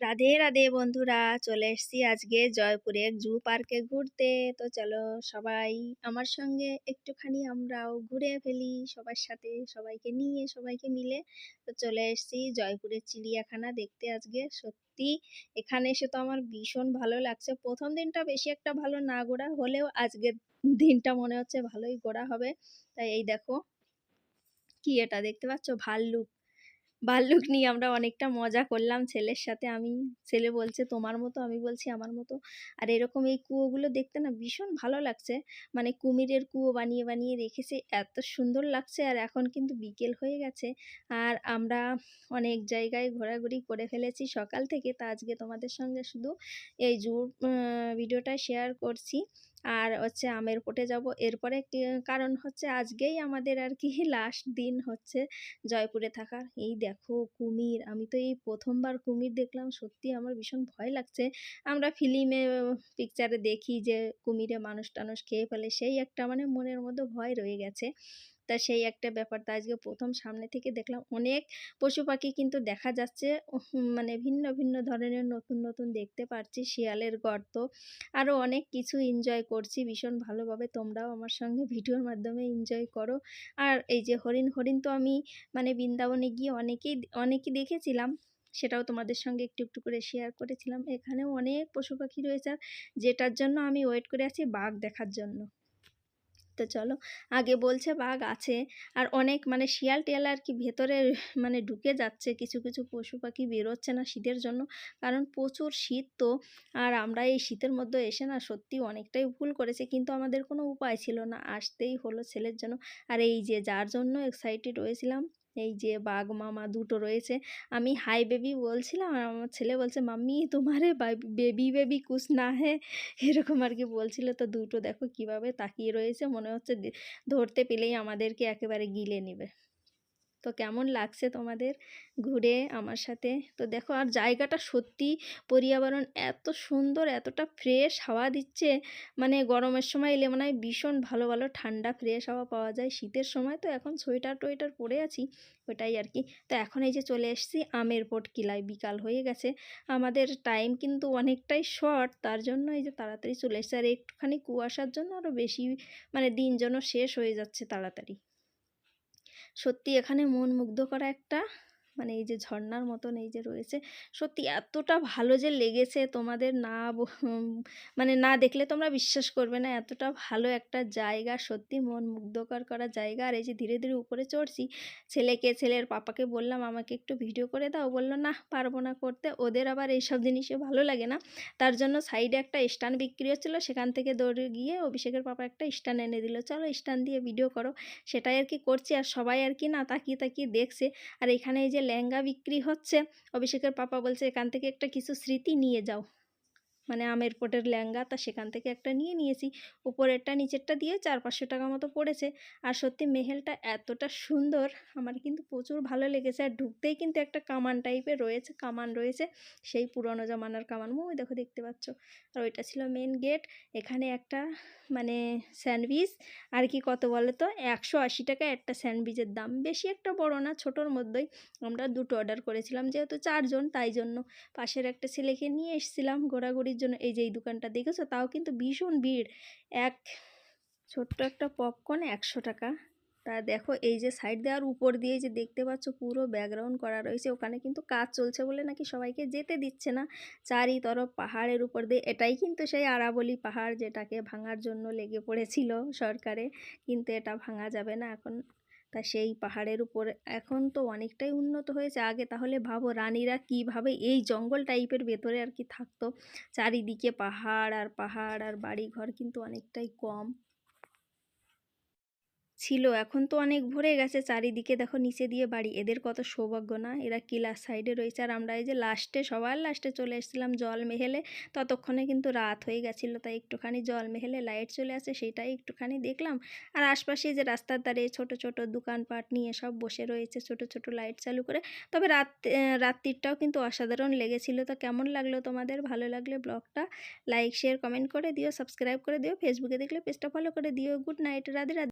রাধে রাধে বন্ধুরা, চলে এসেছি আজকে জয়পুরে জু পার্কে ঘুরতে। তো চলো সবাই আমার সঙ্গে একটুখানি আমরাও ঘুরে ফেলি সবার সাথে, সবাইকে নিয়ে, সবাইকে মিলে। তো চলে এসেছি জয়পুরের চিড়িয়াখানা দেখতে আজকে। সত্যি, এখানে এসে তো আমার ভীষণ ভালো লাগছে। প্রথম দিনটা বেশি একটা ভালো না ঘোরা, হলেও আজকের দিনটা মনে হচ্ছে ভালোই ঘোরা হবে। তাই এই দেখো, কি এটা দেখতে পাচ্ছ? ভাল্লুক। ভাল্লুক নিয়ে আমরা অনেকটা মজা করলাম ছেলের সাথে। আমি, ছেলে বলছে, তোমার মতো? আমি বলছি, আমার মতো। আর এরকম এই কুয়োগুলো দেখতে না ভীষণ ভালো লাগছে। মানে কুমিরের কুয়ো বানিয়ে বানিয়ে রেখেছে, এত সুন্দর লাগছে আর এখন কিন্তু বিকেল হয়ে গেছে। আর আমরা অনেক জায়গায় ঘোরাঘুরি করে ফেলেছি সকাল থেকে। তা আজকে তোমাদের সঙ্গে শুধু এই জুর ভিডিওটা শেয়ার করছি। আর হচ্ছে আমের কোটে যাব। এরপরে কারণ হচ্ছে আজকেই আমাদের আর কি লাস্ট দিন হচ্ছে জয়পুরে থাকার। এই দেখো কুমির, আমি তো এই প্রথমবার কুমির দেখলাম। সত্যি আমার ভীষণ ভয় লাগছে। আমরা ফিল্মে পিকচারে দেখি যে কুমিরে মানুষ টানুষ খেয়ে ফেলে, সেই একটা মানে মনের মধ্যে ভয় রয়ে গেছে। তা সেই একটা ব্যাপার। তা আজকে প্রথম সামনে থেকে দেখলাম অনেক পশু পাখি কিন্তু দেখা যাচ্ছে মানে ভিন্ন ভিন্ন ধরনের নতুন নতুন দেখতে পাচ্ছি শিয়ালের গর্ত। আরও অনেক কিছু এনজয় করছি, ভীষণ ভালোভাবে। তোমরাও আমার সঙ্গে ভিডিওর মাধ্যমে এনজয় করো। আর এই যে হরিণ হরিণ তো আমি মানে বৃন্দাবনে গিয়ে অনেকেই, অনেকই দেখেছিলাম। সেটাও তোমাদের সঙ্গে একটু একটু করে শেয়ার করেছিলাম। এখানেও অনেক পশু পাখি রয়েছে যেটার জন্য আমি ওয়েট করে আছি বাঘ দেখার জন্য। তো চলো। আগে বলছে বাঘ আছে। আর অনেক মানে শিয়াল টিয়াল আর কি ভেতরে মানে ঢুকে যাচ্ছে। কিছু কিছু পশু পাখি বেরোচ্ছে না শীতের জন্য। কারণ প্রচুর শীত তো। আর আমরা এই শীতের মধ্যে এসে না সত্যি অনেকটাই ভুল করেছে। কিন্তু আমাদের কোনো উপায় ছিল না। আসতেই হলো ছেলের জন্য। আর এই যে যার জন্য এক্সাইটেড হয়েছিলাম এই যে বাঘ মামা দুটো রয়েছে। আমি হাই বেবি বলছিলাম আর আমার ছেলে বলছে, মাম্মি, তোমারে বেবি বেবি কুস না হে? এরকম আর কি বলছিল। তো দুটো দেখো কীভাবে তাকিয়ে রয়েছে। মনে হচ্ছে ধরতে পেলেই আমাদেরকে একেবারে গিলে নেবে। তো কেমন লাগছে তোমাদের ঘুরে আমার সাথে? তো দেখো, আর জায়গাটা সত্যি পর্যাবরণ এত সুন্দর, এতটা ফ্রেশ হাওয়া দিচ্ছে। মানে গরমের সময় এলে মনে ভীষণ ভালো ভালো ঠান্ডা ফ্রেশ হাওয়া পাওয়া যায়। শীতের সময় তো এখন সোয়েটার টোয়েটার পরে আছি, ওটাই আর কি। তো এখন এই যে চলে এসেছি, আমের পোট কিলায়, বিকাল হয়ে গেছে। আমাদের টাইম কিন্তু অনেকটাই শর্ট তার জন্য এই যে তাড়াতাড়ি চলে এসছে। আর একটুখানি কুয়াশার জন্য আরও বেশি মানে দিন যেন শেষ হয়ে যাচ্ছে তাড়াতাড়ি। সত্যি এখানে মন মুগ্ধ করা একটা মানে এই যে ঝর্নার মতন এই যে রয়েছে, সত্যি এতটা ভালো যে লেগেছে তোমাদের না মানে না দেখলে তোমরা বিশ্বাস করবে না, এতটা ভালো একটা জায়গা, সত্যি মন মুগ্ধকর করা জায়গা। আর এই যে ধীরে ধীরে উপরে চড়ছি, ছেলেকে, ছেলের পাপাকে বললাম, আমাকে একটু ভিডিও করে দাও। বলল, না, পারব না করতে। ওদের আবার এইসব জিনিসে ভালো লাগে না। তার জন্য সাইডে একটা স্ট্যান্ড বিক্রি হচ্ছিল, সেখান থেকে দৌড়ে গিয়ে অভিষেকের পাপা একটা স্ট্যান্ড এনে দিল, চলো স্ট্যান্ড দিয়ে ভিডিও করো। সেটাই আর কি করছি, আর সবাই আর কি না তাকিয়ে তাকিয়ে দেখছে। আর এখানে এই যে লেহেঙ্গা বিক্রি হচ্ছে অভিষেকের পাপা বলছে এখান থেকে একটা কিছু স্মৃতি নিয়ে যাও। মানে আমের পোটের লেহেঙ্গা তা সেখান থেকে একটা নিয়ে নিয়েছি। উপরেরটা নিচেরটা দিয়ে চার পাঁচশো টাকা মতো পড়েছে। আর সত্যি মেহেলটা এতটা সুন্দর, আমার কিন্তু প্রচুর ভালো লেগেছে। আর ঢুকতেই কিন্তু একটা কামান টাইপের রয়েছে, কামান রয়েছে, সেই পুরনো জামানার কামান। ওই দেখো দেখতে পাচ্ছ। আর ওইটা ছিল মেন গেট এখানে একটা মানে স্যান্ডউইচ আর কি কত বলো তো একশো আশি টাকা একটা স্যান্ডউইচের দাম। বেশি একটা বড় না, ছোটোর মধ্যেই আমরা দুটো অর্ডার করেছিলাম, যেহেতু চারজন, তাই জন্য পাশের একটা ছেলেকে নিয়ে এসেছিলাম ঘোরাঘুরির জন্য এই যে এই দোকানটা দেখেছ? তাও কিন্তু ভীষণ ভিড়। এক ছোট্ট একটা পপকর্ন একশো টাকা। তা দেখো, এই যে সাইড দেওয়ার উপর দিয়ে যে দেখতে পাচ্ছ পুরো ব্যাকগ্রাউন্ড করা রয়েছে, ওখানে কিন্তু কাজ চলছে বলে নাকি সবাইকে যেতে দিচ্ছে না। চারি তরফ পাহাড়ের উপর দিয়ে, এটাই কিন্তু সেই আরাবলি পাহাড় যেটাকে ভাঙার জন্য লেগে পড়েছিল সরকারে। কিন্তু এটা ভাঙা যাবে না এখন। তা সেই পাহাড়ের উপর এখন তো অনেকটাই উন্নত হয়েছে। আগে তাহলে ভাবো রানীরা কীভাবে এই জঙ্গল টাইপের ভেতরে আর কি থাকতো। চারিদিকে পাহাড় আর পাহাড় আর বাড়ি ঘর কিন্তু অনেকটাই কম। ছিল। এখন তো অনেক ভরে গেছে চারিদিকে। দেখো নিচে দিয়ে বাড়ি। এদের কত সৌভাগ্য না? এরা কিলার সাইডে রয়েছে। আর আমরা এই যে লাস্টে সবার লাস্টে চলে এসেছিলাম জল মেহেলে। ততক্ষণে কিন্তু রাত হয়ে গেছিল, তাই একটুখানি জল মেহেলে লাইট চলে আসে, সেটাই একটুখানি দেখলাম। আর আশপাশে যে রাস্তার ধারে ছোট ছোট দোকানপাট নিয়ে সব বসে রয়েছে ছোট ছোট লাইট চালু করে। তবে রাত রাত্রিটাও কিন্তু অসাধারণ লেগেছিল। তো কেমন লাগল তোমাদের? ভালো লাগলে ব্লগটা লাইক শেয়ার কমেন্ট করে দিও সাবস্ক্রাইব করে দিও। ফেসবুকে দেখলে পেজটা ফলো করে দিও। Good night Radhe Radhe.